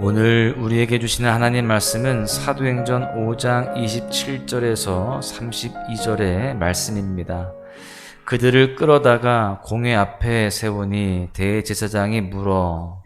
오늘 우리에게 주시는 하나님 말씀은 사도행전 5장 27절에서 32절의 말씀입니다. 그들을 끌어다가 공회 앞에 세우니 대제사장이 물어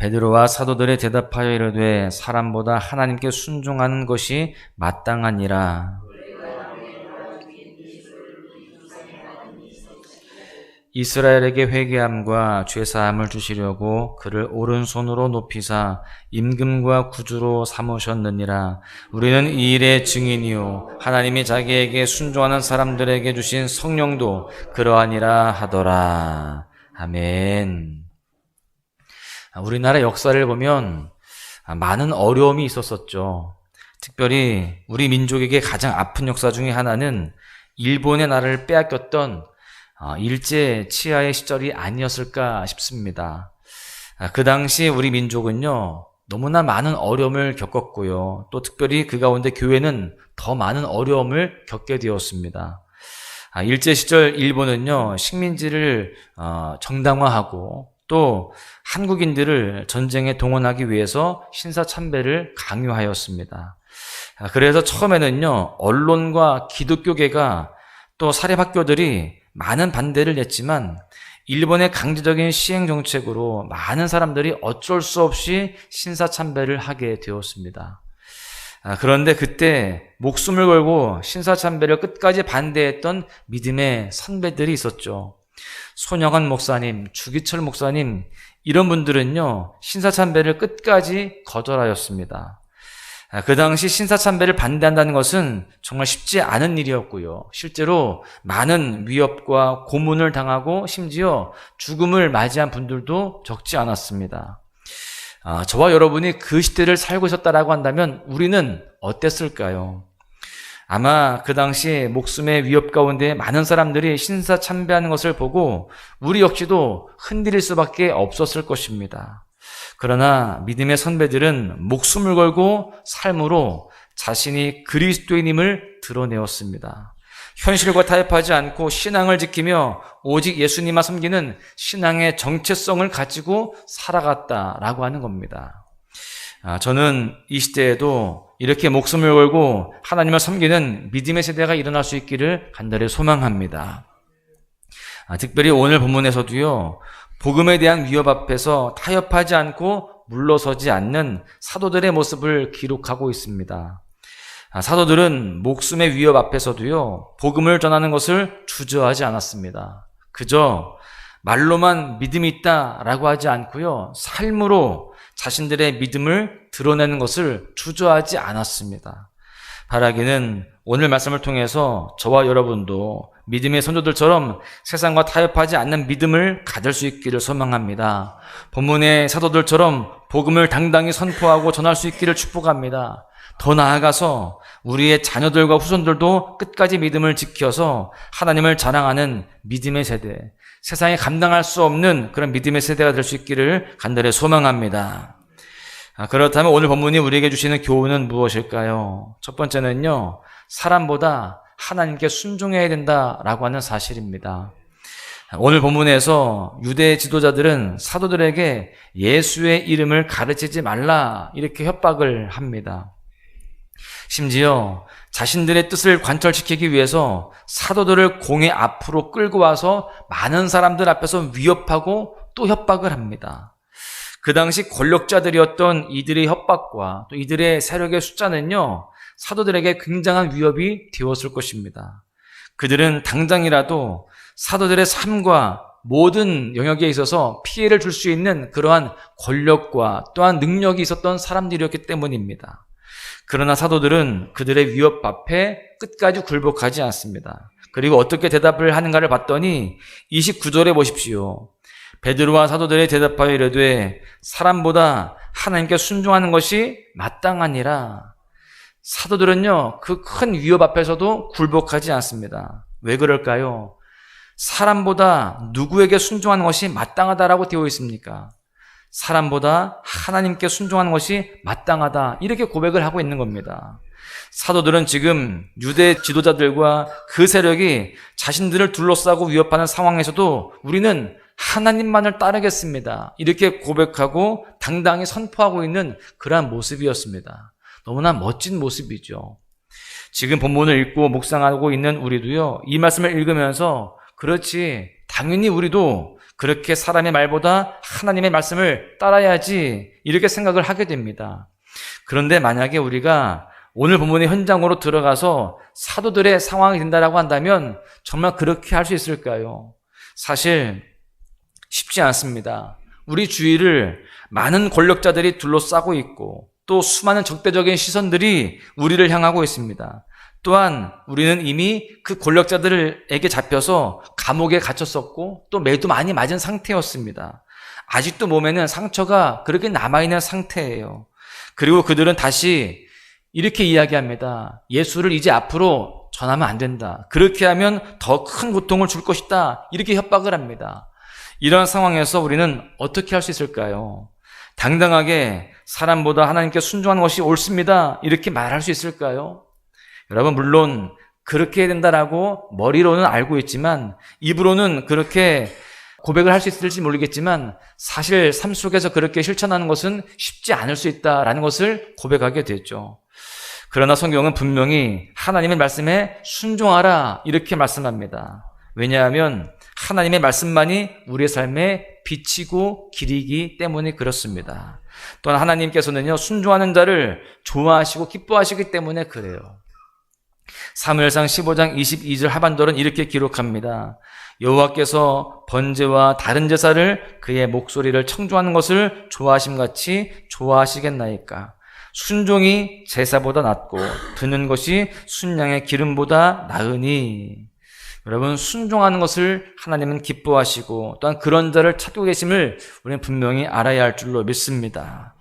베드로와 사도들의 대답하여 이르되 사람보다 하나님께 순종하는 것이 마땅하니라. 이스라엘에게 회개함과 죄사함을 주시려고 그를 오른손으로 높이사 임금과 구주로 삼으셨느니라. 우리는 이 일의 증인이요 하나님이 자기에게 순종하는 사람들에게 주신 성령도 그러하니라 하더라. 아멘. 우리나라 역사를 보면 많은 어려움이 있었었죠. 특별히 우리 민족에게 가장 아픈 역사 중에 하나는 일본의 나라를 빼앗겼던 어, 일제 치하의 시절이 아니었을까 싶습니다. 그 당시 우리 민족은요, 너무나 많은 어려움을 겪었고요. 또 특별히 그 가운데 교회는 더 많은 어려움을 겪게 되었습니다. 아, 일제 시절 일본은요, 식민지를 어, 정당화하고 또 한국인들을 전쟁에 동원하기 위해서 신사 참배를 강요하였습니다. 아, 그래서 처음에는요, 언론과 기독교계가 또 사립학교들이 많은 반대를 냈지만 일본의 강제적인 시행 정책으로 많은 사람들이 어쩔 수 없이 신사 참배를 하게 되었습니다. 아, 그런데 그때 목숨을 걸고 신사 참배를 끝까지 반대했던 믿음의 선배들이 있었죠. 손영환 목사님, 주기철 목사님, 이런 분들은요, 신사참배를 끝까지 거절하였습니다. 아, 그 당시 신사참배를 반대한다는 것은 정말 쉽지 않은 일이었고요. 실제로 많은 위협과 고문을 당하고 심지어 죽음을 맞이한 분들도 적지 않았습니다. 아, 저와 여러분이 그 시대를 살고 있었다라고 한다면 우리는 어땠을까요? 아마 그 당시 목숨의 위협 가운데 많은 사람들이 신사 참배하는 것을 보고 우리 역시도 흔들릴 수밖에 없었을 것입니다. 그러나 믿음의 선배들은 목숨을 걸고 삶으로 자신이 그리스도인임을 드러내었습니다. 현실과 타협하지 않고 신앙을 지키며 오직 예수님만 섬기는 신앙의 정체성을 가지고 살아갔다라고 하는 겁니다. 아, 저는 이 시대에도 이렇게 목숨을 걸고 하나님을 섬기는 믿음의 세대가 일어날 수 있기를 간절히 소망합니다. 아, 특별히 오늘 본문에서도요, 복음에 대한 위협 앞에서 타협하지 않고 물러서지 않는 사도들의 모습을 기록하고 있습니다. 아, 사도들은 목숨의 위협 앞에서도요, 복음을 전하는 것을 주저하지 않았습니다. 그저 말로만 믿음이 있다라고 하지 않고요, 삶으로 자신들의 믿음을 드러내는 것을 주저하지 않았습니다. 바라기는 오늘 말씀을 통해서 저와 여러분도 믿음의 선조들처럼 세상과 타협하지 않는 믿음을 가질 수 있기를 소망합니다. 본문의 사도들처럼 복음을 당당히 선포하고 전할 수 있기를 축복합니다. 더 나아가서 우리의 자녀들과 후손들도 끝까지 믿음을 지켜서 하나님을 자랑하는 믿음의 세대, 세상에 감당할 수 없는 그런 믿음의 세대가 될 수 있기를 간절히 소망합니다. 아, 그렇다면 오늘 본문이 우리에게 주시는 교훈은 무엇일까요? 첫 번째는요, 사람보다 하나님께 순종해야 된다라고 하는 사실입니다. 오늘 본문에서 유대 지도자들은 사도들에게 예수의 이름을 가르치지 말라 이렇게 협박을 합니다. 심지어 자신들의 뜻을 관철시키기 위해서 사도들을 공회 앞으로 끌고 와서 많은 사람들 앞에서 위협하고 또 협박을 합니다. 그 당시 권력자들이었던 이들의 협박과 또 이들의 세력의 숫자는요, 사도들에게 굉장한 위협이 되었을 것입니다. 그들은 당장이라도 사도들의 삶과 모든 영역에 있어서 피해를 줄 수 있는 그러한 권력과 또한 능력이 있었던 사람들이었기 때문입니다. 그러나 사도들은 그들의 위협 앞에 끝까지 굴복하지 않습니다. 그리고 어떻게 대답을 하는가를 봤더니 29절에 보십시오. 베드로와 사도들의 대답하여 이르되 사람보다 하나님께 순종하는 것이 마땅하니라. 사도들은요, 그 큰 위협 앞에서도 굴복하지 않습니다. 왜 그럴까요? 사람보다 누구에게 순종하는 것이 마땅하다라고 되어 있습니까? 사람보다 하나님께 순종하는 것이 마땅하다. 이렇게 고백을 하고 있는 겁니다. 사도들은 지금 유대 지도자들과 그 세력이 자신들을 둘러싸고 위협하는 상황에서도 우리는 하나님만을 따르겠습니다. 이렇게 고백하고 당당히 선포하고 있는 그러한 모습이었습니다. 너무나 멋진 모습이죠. 지금 본문을 읽고 묵상하고 있는 우리도요, 이 말씀을 읽으면서 그렇지, 당연히 우리도 그렇게 사람의 말보다 하나님의 말씀을 따라야지, 이렇게 생각을 하게 됩니다. 그런데 만약에 우리가 오늘 본문의 현장으로 들어가서 사도들의 상황이 된다라고 한다면 정말 그렇게 할 수 있을까요? 사실 쉽지 않습니다. 우리 주위를 많은 권력자들이 둘러싸고 있고 또 수많은 적대적인 시선들이 우리를 향하고 있습니다. 또한 우리는 이미 그 권력자들에게 잡혀서 감옥에 갇혔었고 또 매도 많이 맞은 상태였습니다. 아직도 몸에는 상처가 그렇게 남아있는 상태예요. 그리고 그들은 다시 이렇게 이야기합니다. 예수를 이제 앞으로 전하면 안 된다. 그렇게 하면 더 큰 고통을 줄 것이다. 이렇게 협박을 합니다. 이런 상황에서 우리는 어떻게 할 수 있을까요? 당당하게 사람보다 하나님께 순종하는 것이 옳습니다. 이렇게 말할 수 있을까요? 여러분, 물론 그렇게 해야 된다라고 머리로는 알고 있지만 입으로는 그렇게 고백을 할 수 있을지 모르겠지만 사실 삶 속에서 그렇게 실천하는 것은 쉽지 않을 수 있다라는 것을 고백하게 됐죠. 그러나 성경은 분명히 하나님의 말씀에 순종하라 이렇게 말씀합니다. 왜냐하면 하나님의 말씀만이 우리의 삶에 비치고 길이기 때문에 그렇습니다. 또한 하나님께서는요, 순종하는 자를 좋아하시고 기뻐하시기 때문에 그래요. 사무엘상 15장 22절 하반절은 이렇게 기록합니다. 여호와께서 번제와 다른 제사를 그의 목소리를 청조하는 것을 좋아하심 같이 좋아하시겠나이까. 순종이 제사보다 낫고 드는 것이 순양의 기름보다 나으니 여러분 순종하는 것을 하나님은 기뻐하시고 또한 그런 자를 찾고 계심을 우리는 분명히 알아야 할 줄로 믿습니다.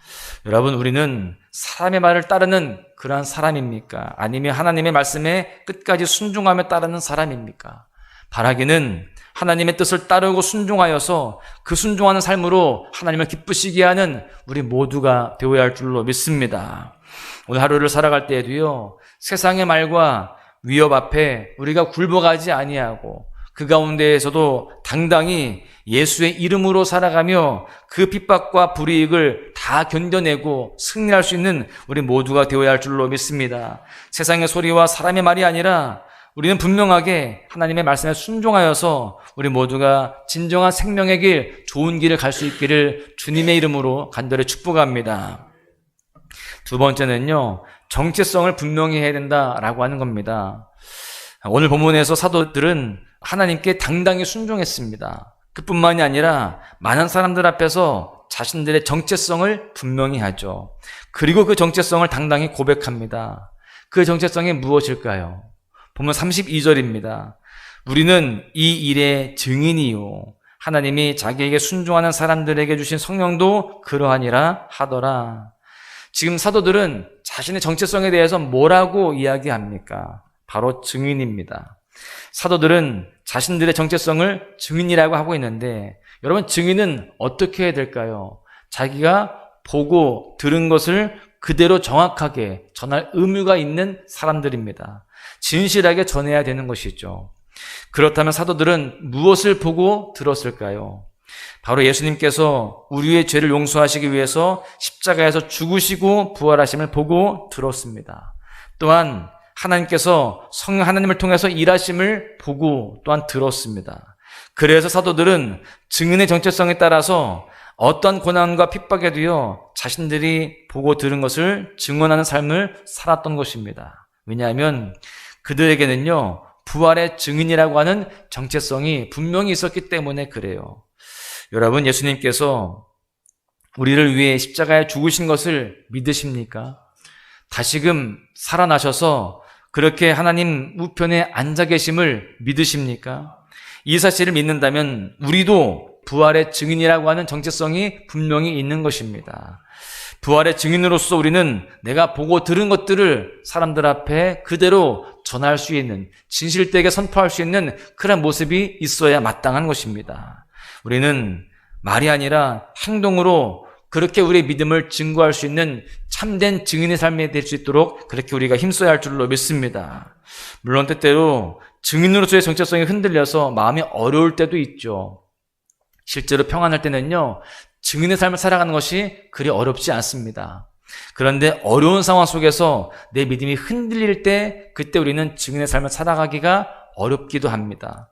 여러분 우리는 사람의 말을 따르는 그러한 사람입니까? 아니면 하나님의 말씀에 끝까지 순종하며 따르는 사람입니까? 바라기는 하나님의 뜻을 따르고 순종하여서 그 순종하는 삶으로 하나님을 기쁘시게 하는 우리 모두가 되어야 할 줄로 믿습니다. 오늘 하루를 살아갈 때에도요, 세상의 말과 위협 앞에 우리가 굴복하지 아니하고 그 가운데에서도 당당히 예수의 이름으로 살아가며 그 핍박과 불이익을 다 견뎌내고 승리할 수 있는 우리 모두가 되어야 할 줄로 믿습니다. 세상의 소리와 사람의 말이 아니라 우리는 분명하게 하나님의 말씀에 순종하여서 우리 모두가 진정한 생명의 길, 좋은 길을 갈 수 있기를 주님의 이름으로 간절히 축복합니다. 두 번째는요, 정체성을 분명히 해야 된다라고 하는 겁니다. 오늘 본문에서 사도들은 하나님께 당당히 순종했습니다. 그뿐만이 아니라 많은 사람들 앞에서 자신들의 정체성을 분명히 하죠. 그리고 그 정체성을 당당히 고백합니다. 그 정체성이 무엇일까요? 보면 32절입니다. 우리는 이 일의 증인이요. 하나님이 자기에게 순종하는 사람들에게 주신 성령도 그러하니라 하더라. 지금 사도들은 자신의 정체성에 대해서 뭐라고 이야기합니까? 바로 증인입니다. 사도들은 자신들의 정체성을 증인이라고 하고 있는데 여러분 증인은 어떻게 해야 될까요? 자기가 보고 들은 것을 그대로 정확하게 전할 의무가 있는 사람들입니다. 진실하게 전해야 되는 것이죠. 그렇다면 사도들은 무엇을 보고 들었을까요? 바로 예수님께서 우리의 죄를 용서하시기 위해서 십자가에서 죽으시고 부활하심을 보고 들었습니다. 또한 하나님께서 성령 하나님을 통해서 일하심을 보고 또한 들었습니다. 그래서 사도들은 증인의 정체성에 따라서 어떤 고난과 핍박에도요, 자신들이 보고 들은 것을 증언하는 삶을 살았던 것입니다. 왜냐하면 그들에게는요, 부활의 증인이라고 하는 정체성이 분명히 있었기 때문에 그래요. 여러분, 예수님께서 우리를 위해 십자가에 죽으신 것을 믿으십니까? 다시금 살아나셔서 그렇게 하나님 우편에 앉아 계심을 믿으십니까? 이 사실을 믿는다면 우리도 부활의 증인이라고 하는 정체성이 분명히 있는 것입니다. 부활의 증인으로서 우리는 내가 보고 들은 것들을 사람들 앞에 그대로 전할 수 있는, 진실되게 선포할 수 있는 그런 모습이 있어야 마땅한 것입니다. 우리는 말이 아니라 행동으로 그렇게 우리의 믿음을 증거할 수 있는 참된 증인의 삶이 될 수 있도록 그렇게 우리가 힘써야 할 줄로 믿습니다. 물론 때때로 증인으로서의 정체성이 흔들려서 마음이 어려울 때도 있죠. 실제로 평안할 때는요, 증인의 삶을 살아가는 것이 그리 어렵지 않습니다. 그런데 어려운 상황 속에서 내 믿음이 흔들릴 때 그때 우리는 증인의 삶을 살아가기가 어렵기도 합니다.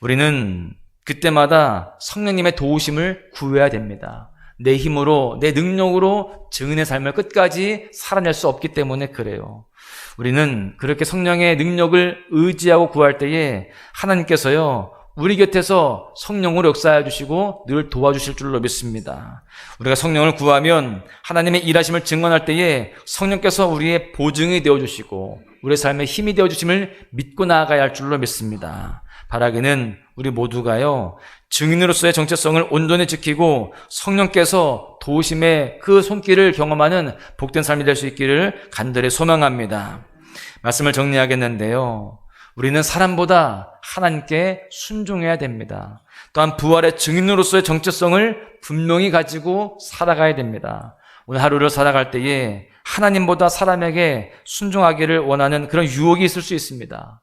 우리는 그때마다 성령님의 도우심을 구해야 됩니다. 내 힘으로, 내 능력으로 증인의 삶을 끝까지 살아낼 수 없기 때문에 그래요. 우리는 그렇게 성령의 능력을 의지하고 구할 때에 하나님께서요, 우리 곁에서 성령으로 역사해 주시고 늘 도와주실 줄로 믿습니다. 우리가 성령을 구하면 하나님의 일하심을 증언할 때에 성령께서 우리의 보증이 되어 주시고 우리의 삶의 힘이 되어 주심을 믿고 나아가야 할 줄로 믿습니다. 바라기는 우리 모두가요, 증인으로서의 정체성을 온전히 지키고 성령께서 도우심의 그 손길을 경험하는 복된 삶이 될 수 있기를 간절히 소망합니다. 말씀을 정리하겠는데요. 우리는 사람보다 하나님께 순종해야 됩니다. 또한 부활의 증인으로서의 정체성을 분명히 가지고 살아가야 됩니다. 오늘 하루를 살아갈 때에 하나님보다 사람에게 순종하기를 원하는 그런 유혹이 있을 수 있습니다.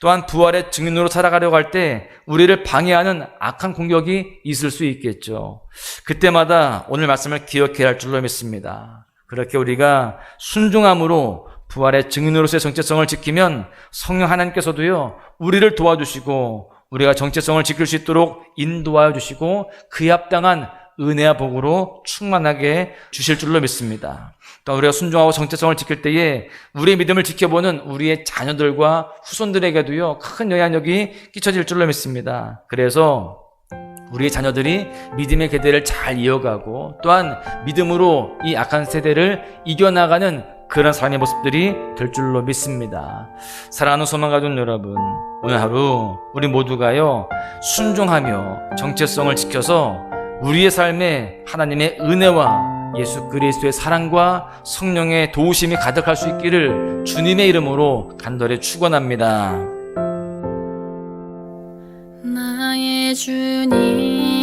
또한 부활의 증인으로 살아가려고 할 때 우리를 방해하는 악한 공격이 있을 수 있겠죠. 그때마다 오늘 말씀을 기억해야 할 줄로 믿습니다. 그렇게 우리가 순종함으로 부활의 증인으로서의 정체성을 지키면 성령 하나님께서도요, 우리를 도와주시고 우리가 정체성을 지킬 수 있도록 인도하여 주시고 그에 합당한 은혜와 복으로 충만하게 주실 줄로 믿습니다. 또 우리가 순종하고 정체성을 지킬 때에 우리의 믿음을 지켜보는 우리의 자녀들과 후손들에게도요, 큰 영향력이 끼쳐질 줄로 믿습니다. 그래서 우리의 자녀들이 믿음의 계대를 잘 이어가고 또한 믿음으로 이 악한 세대를 이겨나가는 그런 삶의 모습들이 될 줄로 믿습니다. 사랑하는 소망 가진 여러분, 오늘 하루 우리 모두가요, 순종하며 정체성을 지켜서 우리의 삶에 하나님의 은혜와 예수 그리스도의 사랑과 성령의 도우심이 가득할 수 있기를 주님의 이름으로 간절히 축원합니다. 나의 주님